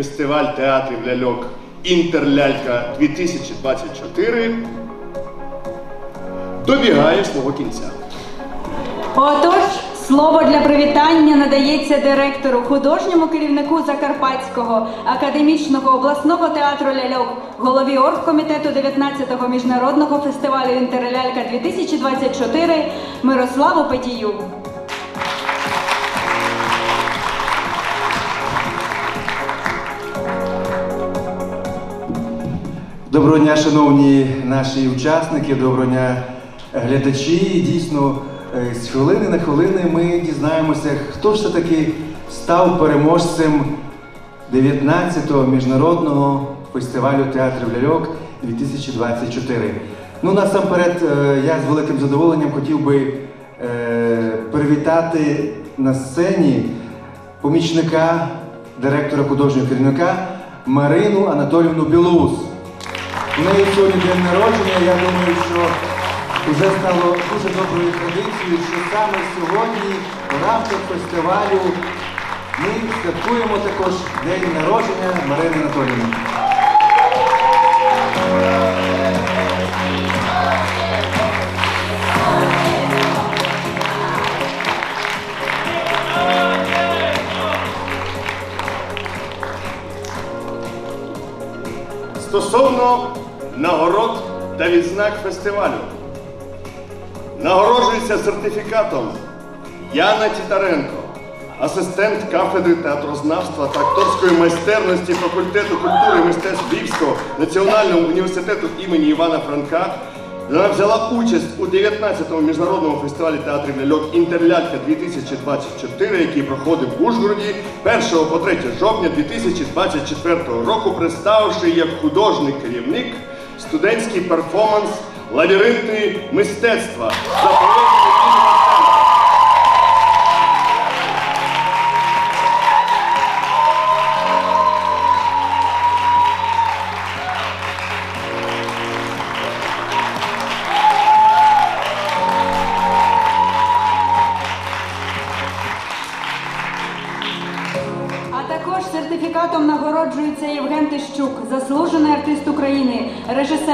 фестиваль театрів ляльок Інтерлялька 2024 добігає свого кінця. Отож, слово для привітання надається директору, художньому керівнику Закарпатського академічного обласного театру ляльок, голові оргкомітету 19-го міжнародного фестивалю Інтерлялька 2024 Мирославу Петію. Доброго дня, шановні наші учасники, доброго дня глядачі. Дійсно, е, з хвилини на хвилини ми дізнаємося, хто ж все-таки став переможцем 19-го міжнародного фестивалю театрів ляльок 2024. Ну, насамперед, е, я з великим задоволенням хотів би е, привітати на сцені помічника директора художнього керівника Марину Анатолівну Білоус. Неї сьогодні день народження. Я думаю, що вже стало дуже доброю традицією, що саме сьогодні в рамках фестивалю ми святкуємо також день народження Марини Анатоліївни. Стосовно нагород та відзнак фестивалю. Нагороджується сертифікатом Яна Тітаренко, асистент кафедри театрознавства та акторської майстерності факультету культури і мистецтв Львівського національного університету імені Івана Франка. Вона взяла участь у 19-му міжнародному фестивалі театрів ляльок Інтерлялька 2024, який проходив в Ужгороді 1 по 3 жовтня 2024 року, представивши як художник керівник студентський перформанс Лабіринти мистецтва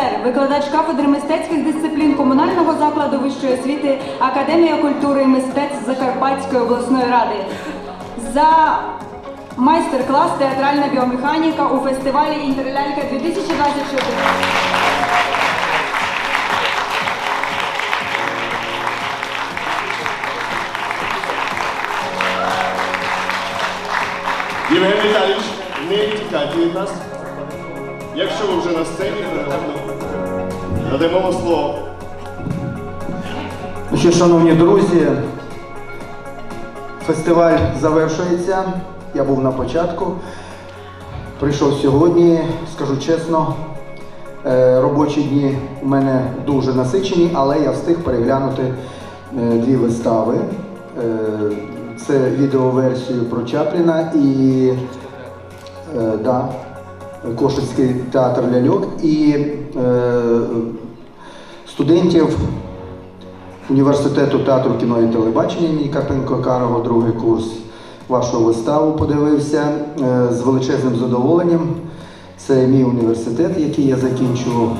режисер, викладач кафедри мистецьких дисциплін комунального закладу вищої освіти Академія культури і мистецтв Закарпатської обласної ради. За майстер-клас Театральна біомеханіка у фестивалі Інтерлялька 2024. Євген Віталійович, не тікайте від нас. Якщо ви вже на сцені. Надаємо вам слово. Ну що, шановні друзі, фестиваль завершується. Я був на початку. Прийшов сьогодні, скажу чесно, е, робочі дні у мене дуже насичені, але я встиг переглянути е, дві вистави. Е, Це відеоверсію про Чапліна і да, Кошицький театр ляльок і е, студентів університету театру кіно і телебачення імені Карпенко Карого, другий курс. вашого виставу подивився е, з величезним задоволенням. Це мій університет, який я закінчував.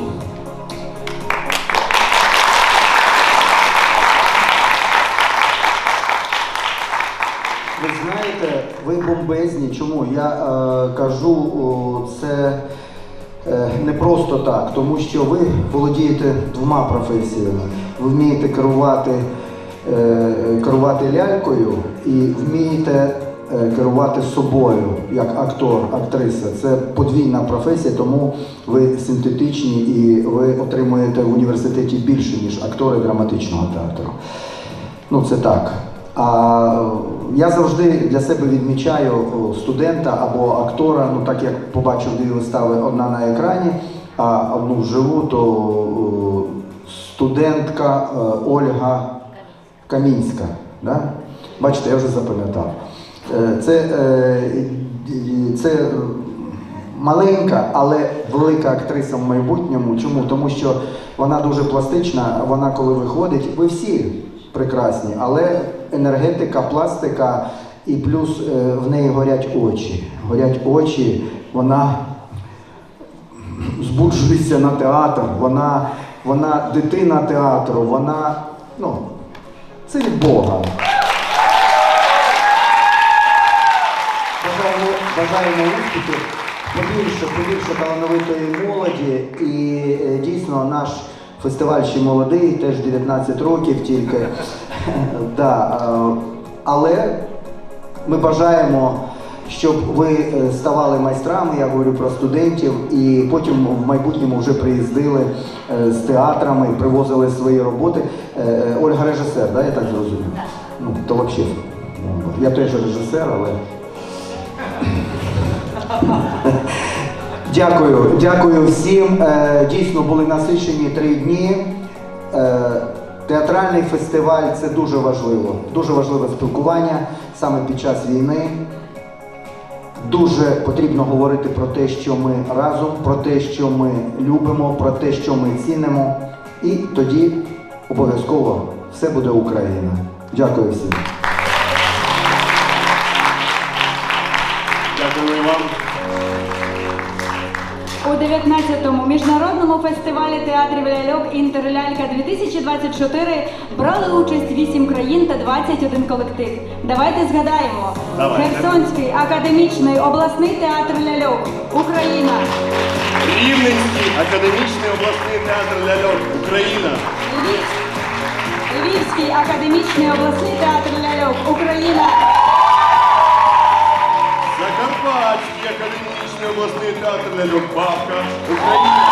Ви бомбезні. Чому? Я е, кажу о, це е, не просто так, тому що ви володієте двома професіями. Ви вмієте керувати, е, керувати лялькою і вмієте е, керувати собою як актор, актриса. Це подвійна професія, тому ви синтетичні і ви отримуєте в університеті більше, ніж актори драматичного театру. Ну, це так. А я завжди для себе відмічаю студента або актора, ну так як побачив дві вистави, одна на екрані, а одну вживу, то студентка е, Ольга Камінська. Да? Бачите, я вже запам'ятав. Е, Це, е, це е, маленька, але велика актриса в майбутньому. Чому? Тому що вона дуже пластична, вона коли виходить, ви всі прекрасні, але енергетика, пластика і плюс е, в неї горять очі. Горять очі, вона збуджується на театр, вона, вона дитина театру, вона, ну, це від Бога. Бажаємо, бажаємо успіхів, побільше, побільше талановитої молоді. І е, дійсно наш фестиваль ще молодий, теж 19 років тільки. да, е, але ми бажаємо, щоб ви е, ставали майстрами, я говорю про студентів, і потім в майбутньому вже приїздили е, з театрами, привозили свої роботи. Ольга режисер, да, я так зрозумів? Ну, то взагалі. Я теж режисер, але. Дякую, дякую всім. Дійсно були насичені три дні. Театральний фестиваль це дуже важливо. Дуже важливе спілкування саме під час війни. Дуже потрібно говорити про те, що ми разом, про те, що ми любимо, про те, що ми цінимо. І тоді обов'язково все буде Україна. Дякую всім. 2019 міжнародному фестивалі театрів ляльок «Інтерлялька-2024» брали участь 8 країн та 21 колектив. Давайте згадаємо Давайте. Херсонський академічний обласний театр ляльок Україна. Рівненський академічний обласний театр ляльок Україна. Львівський академічний обласний театр ляльок Україна. Академічний обласний театр ляльок Бабка Україна.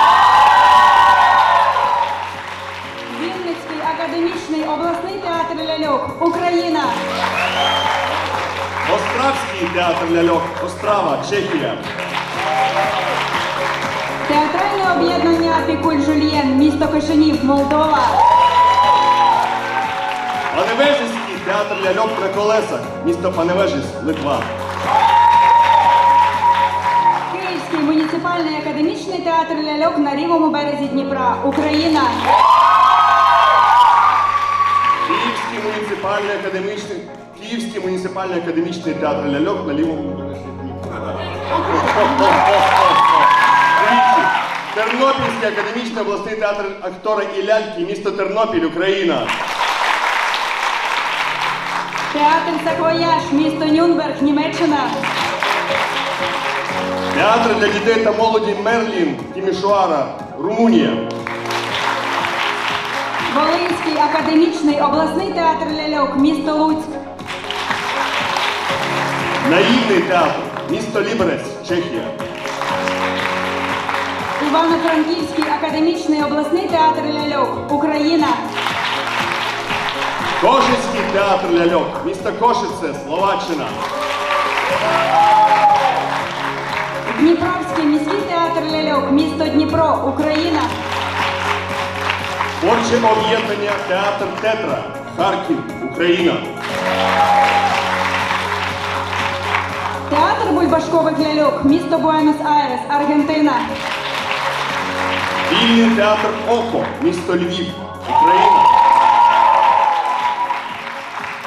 Вінницький академічний обласний театр ляльок Україна, Остравський театр ляльок Острава, Чехія. Театральне об'єднання Пікуль Жульєн, місто Кишинів, Молдова. Паневежицький театр ляльок на колесах, місто Паневежець, Литва. Муніципальний академічний театр ляльок на лівому березі Дніпра, Україна. Київський муніципальний академічний Київський муніципальний академічний театр ляльок на лівому березі Дніпра. Тернопільський академічний обласний театр актора і ляльки, місто Тернопіль, Україна. Театр Саквояж, місто Нюнберг, Німеччина. Театр для дітей та молоді Мерлін, Тімішуара, Румунія. Волинський академічний обласний театр ляльок, місто Луцьк. Наївний театр, місто Ліберець, Чехія. Івано-Франківський академічний обласний театр ляльок, Україна. Кошицький театр ляльок, місто Кошице, Словаччина. Дніпровський міський театр ляльок, місто Дніпро, Україна. Творче об'єднання Театр Тетра, Харків, Україна. Театр бульбашкових ляльок, місто Буенос-Айрес, Аргентина. Вільний театр Око, місто Львів, Україна.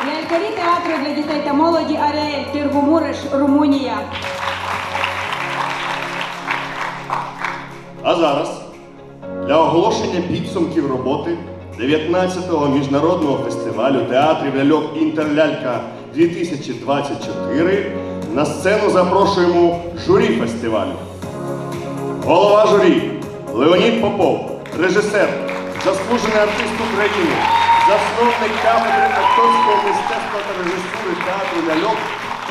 Лялькарі театру для дітей та молоді Аріель, Тиргумуриш, Румунія. А зараз для оголошення підсумків роботи 19-го міжнародного фестивалю театрів ляльок Інтерлялька 2024 на сцену запрошуємо журі фестивалю. Голова журі Леонід Попов, режисер, заслужений артист України, засновник кафедри акторського мистецтва та режисури театру ляльок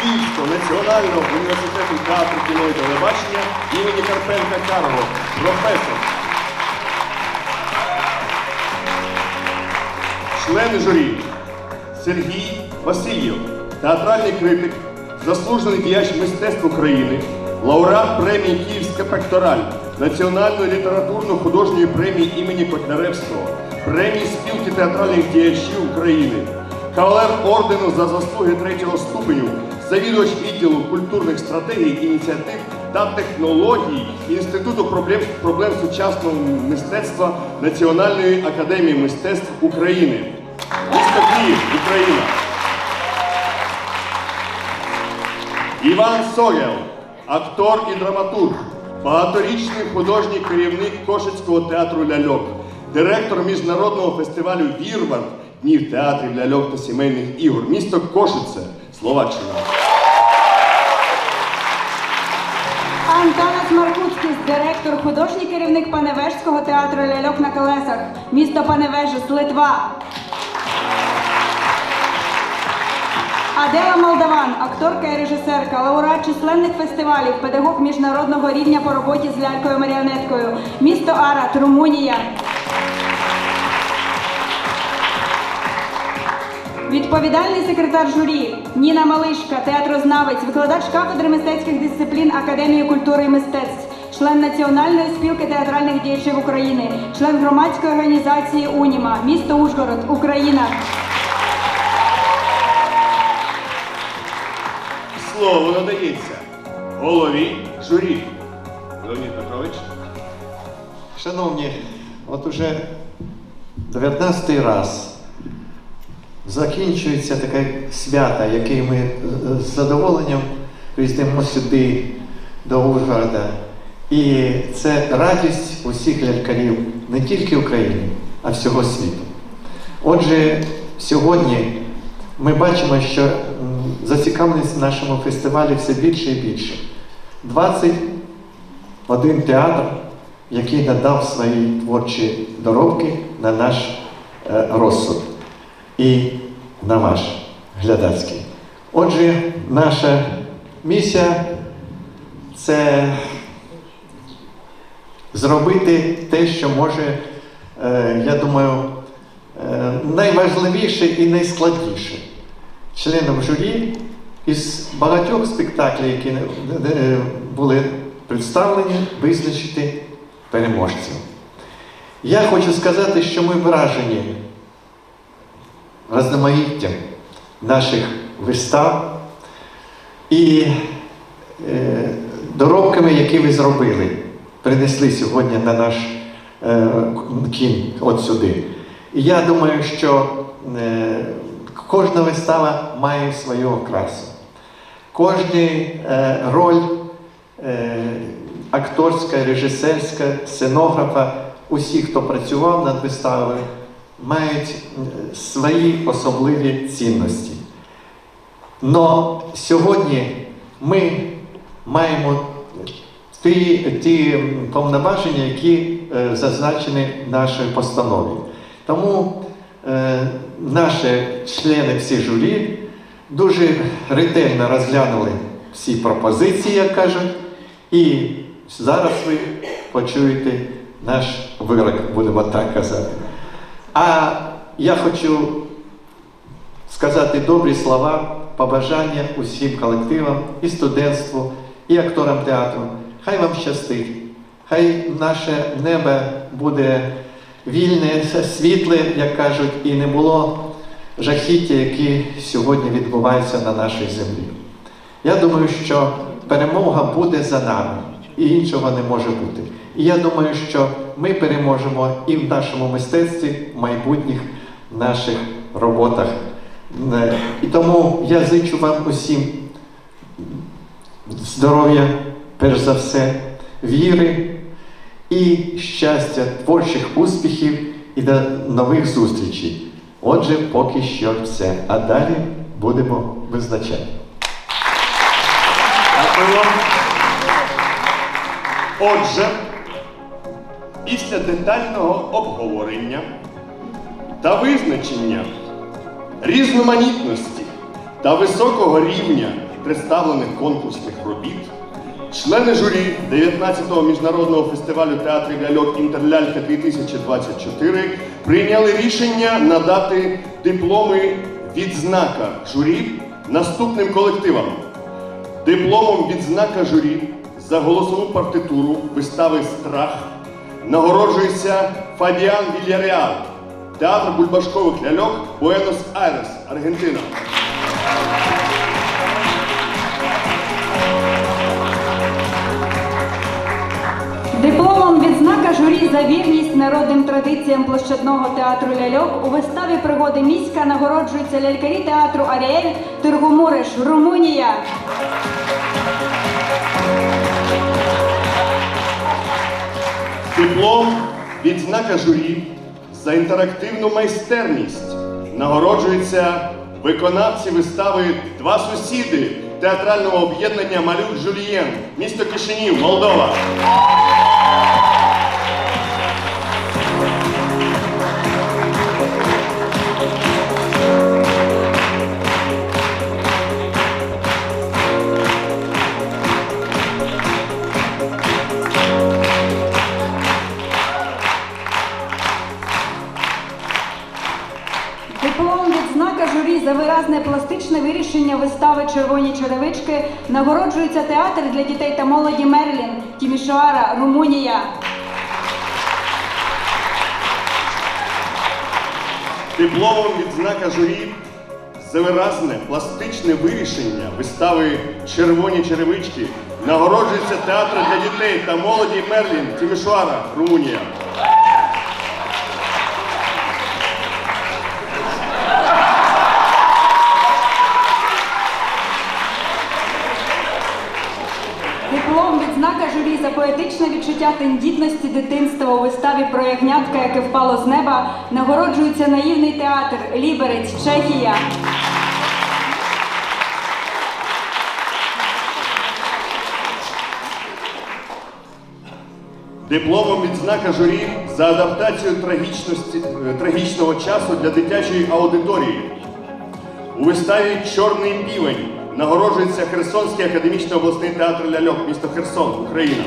Київського національного університету театру кіно і телебачення імені Карпенка Карого, професор. Члени журі Сергій Васильєв, театральний критик, заслужений діяч мистецтв України, лауреат премії Київська пектораль, Національної літературно-художньої премії імені Котляревського, премії спілки театральних діячів України, кавалер ордену за заслуги третього ступеню, завідувач відділу культурних стратегій, ініціатив та технологій Інституту проблем, проблем сучасного мистецтва Національної академії мистецтв України. Місто Київ, Україна. Іван Согел, актор і драматург, багаторічний художній керівник Кошицького театру ляльок, директор міжнародного фестивалю Вірвар Днів театрів ляльок та сімейних ігор, місто Кошице, Словаччина. Антонас Маркуцький, директор, художній керівник Паневежського театру ляльок на колесах, місто Паневежис, Литва. Адела Молдаван, акторка і режисерка, лауреат численних фестивалів, педагог міжнародного рівня по роботі з лялькою маріонеткою, місто Арат, Румунія. Відповідальний секретар журі Ніна Малишка, театрознавець, викладач кафедри мистецьких дисциплін Академії культури і мистецтв, член Національної спілки театральних діячів України, член громадської організації Уніма, місто Ужгород, Україна. Слово надається голові журі. Леонід Петрович. Шановні, от уже 19 раз закінчується таке свято, яке ми е, з задоволенням приїздимо сюди, до Ужгорода. І це радість усіх лялькарів не тільки України, а всього світу. Отже, сьогодні ми бачимо, що зацікавленість в нашому фестивалі все більше і більше. 21 театр, який надав свої творчі доробки на наш е, розсуд і на ваш глядацький. Отже, наша місія це зробити те, що може, е, я думаю, е, найважливіше і найскладніше. Членам журі із багатьох спектаклів, які е, були представлені, визначити переможців. Я хочу сказати, що ми вражені розноманіттям наших вистав і е, доробками, які ви зробили, принесли сьогодні на наш е, кін от сюди. І я думаю, що е, кожна вистава має свою окрасу. Кожна е, роль акторська, режисерська, сценографа, усі, хто працював над виставою, мають е, свої особливі цінності. Но сьогодні ми маємо ті, ті повноваження, які е, зазначені в нашій постанові. Тому е, наші члени всі журі дуже ретельно розглянули всі пропозиції, як кажуть, і зараз ви почуєте наш вирок, будемо так казати. А я хочу сказати добрі слова, побажання усім колективам, і студентству, і акторам театру. Хай вам щастить, хай наше небо буде вільне, світле, як кажуть, і не було жахіття, які сьогодні відбуваються на нашій землі. Я думаю, що перемога буде за нами, і іншого не може бути. І я думаю, що ми переможемо і в нашому мистецтві, в майбутніх наших роботах. Е, І тому я зичу вам усім здоров'я, перш за все, віри і щастя, творчих успіхів і до нових зустрічей. Отже, поки що все. А далі будемо визначати. Отже, після детального обговорення та визначення різноманітності та високого рівня представлених конкурсних робіт, члени журі 19-го міжнародного фестивалю театрів ляльок Інтерлялька 2024 прийняли рішення надати дипломи відзнака журі наступним колективам. Дипломом відзнака журі за голосову партитуру вистави Страх нагороджується Фабіан Вільяреал, театр бульбашкових ляльок Буенос-Айрес, Аргентина. Дипломом відзнака журі за вірність народним традиціям площадного театру ляльок у виставі пригоди міська нагороджуються лялькарі театру Аріель Тиргумуриш, Румунія. Диплом відзнака журі за інтерактивну майстерність нагороджується виконавці вистави Два сусіди театрального об'єднання Малюк Жулієн, місто Кишинів, Молдова. Відзнака за виразне пластичне вирішення вистави Червоні черевички нагороджується театр для дітей та молоді Мерлін, Тімішоара, Румунія. Дипломом відзнака журі за виразне пластичне вирішення вистави Червоні черевички нагороджується театр для дітей та молоді Мерлін Тімішуара, Румунія. Диплом відзнака журі за поетичне відчуття тендітності дитинства у виставі про ягнятка, яке впало з неба, нагороджується наївний театр Ліберець, Чехія. Дипломом відзнака журі за адаптацію трагічності, е, трагічного часу для дитячої аудиторії. У виставі Чорний півень нагороджується Херсонський академічний обласний театр ляльок, місто Херсон, Україна.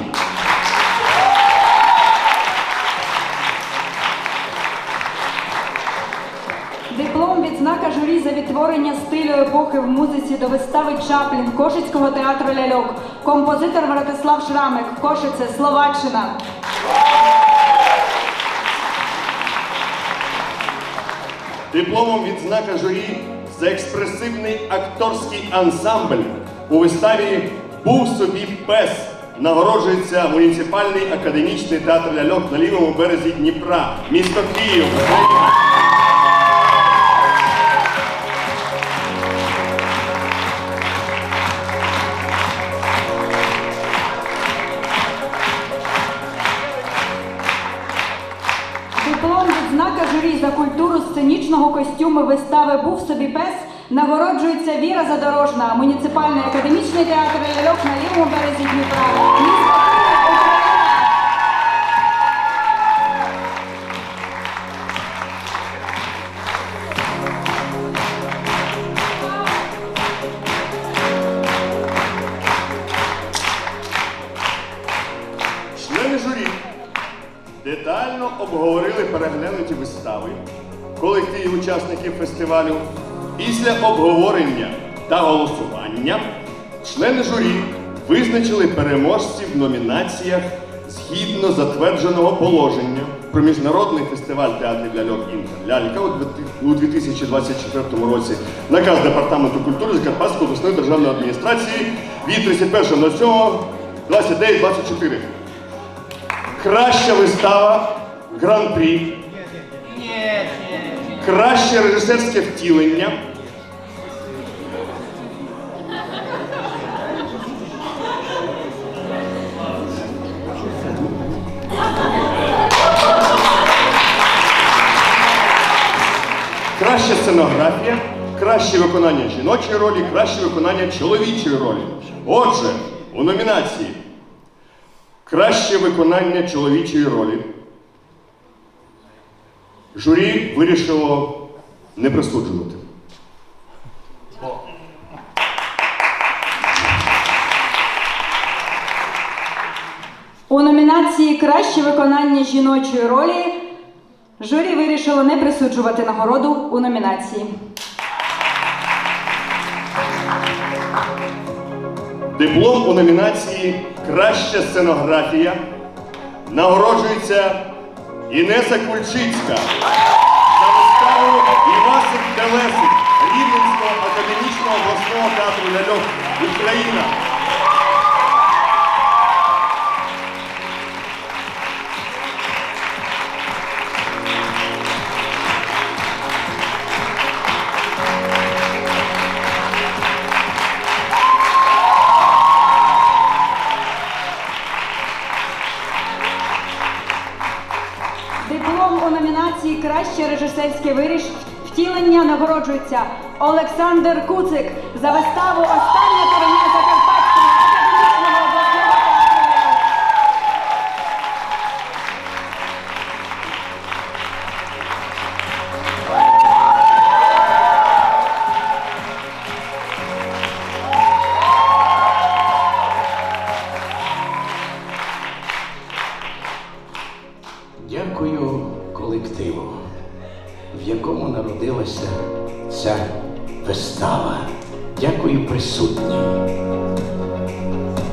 Відтворення стилю епохи в музиці до вистави Чаплін Кошицького театру ляльок. Композитор Вратислав Шрамик, Кошице, Словаччина. Дипломом відзнака журі за експресивний акторський ансамбль у виставі Був собі пес нагороджується муніципальний академічний театр ляльок на лівому березі Дніпра, місто Київ. Костюму вистави Був собі пес нагороджується Віра Задорожна, муніципальний академічний театр ляльок на лівому березі Дніпра. В номінаціях згідно затвердженого положення про міжнародний фестиваль театрів ляльок «Інтер» лялька у 2024 році. Наказ Департаменту культури Закарпатської обласної державної адміністрації від 31.07.29.24. Краща вистава Гран-прі. Краще режисерське втілення. Сценографія, краще виконання жіночої ролі, краще виконання чоловічої ролі. Отже, у номінації Краще виконання чоловічої ролі. Журі вирішило не присуджувати. У номінації Краще виконання жіночої ролі журі вирішило не присуджувати нагороду у номінації. Диплом у номінації Краща сценографія нагороджується Інеса Кульчицька за виставу Івасик Телесик Рівненського академічного обласного театру ляльок Україна. Режисерське виріш. Втілення нагороджується Олександр Куцик за виставу Остання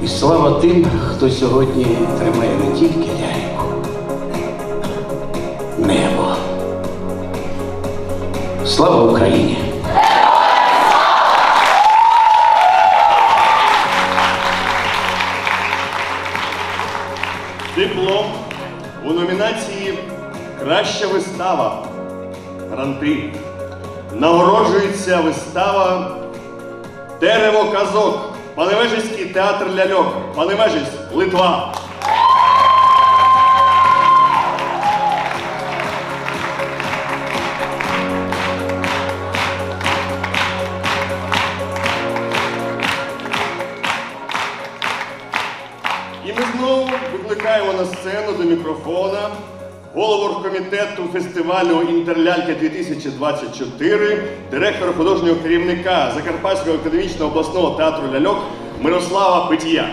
І слава тим, хто сьогодні тримає не тільки ляльку, небо. Слава Україні! Диплом у номінації Краща вистава. Гранти. Нагороджується вистава Дерево казок. Паневежицький театр ляльок. Паневежець, Литва. І ми знову викликаємо на сцену до мікрофона голову комітету фестивалю Інтерлялька 2024, директора художнього керівника Закарпатського академічного обласного театру ляльок Мирослава Петія.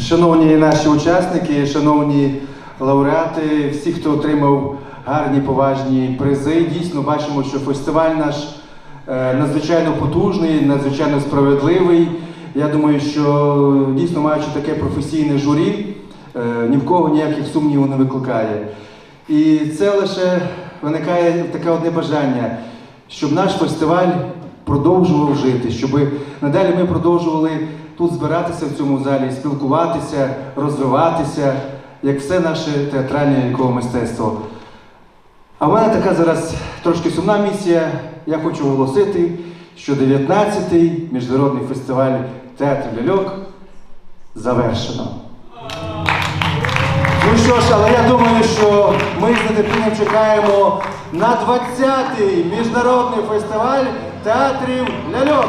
Шановні наші учасники, шановні лауреати, всі, хто отримав гарні поважні призи, дійсно бачимо, що фестиваль наш е, надзвичайно потужний, надзвичайно справедливий. Я думаю, що дійсно маючи таке професійне журі, е, ні в кого ніяких сумнівів не викликає. І це лише виникає таке одне бажання, щоб наш фестиваль продовжував жити, щоб надалі ми продовжували тут збиратися в цьому залі, спілкуватися, розвиватися, як все наше театральне лялькове мистецтво. А в мене така зараз трошки сумна місія. Я хочу оголосити, що 19-й міжнародний фестиваль театру ляльок завершено. Ну що ж, але я думаю, що ми з нетерпінням чекаємо на 20-й міжнародний фестиваль театрів ляльок.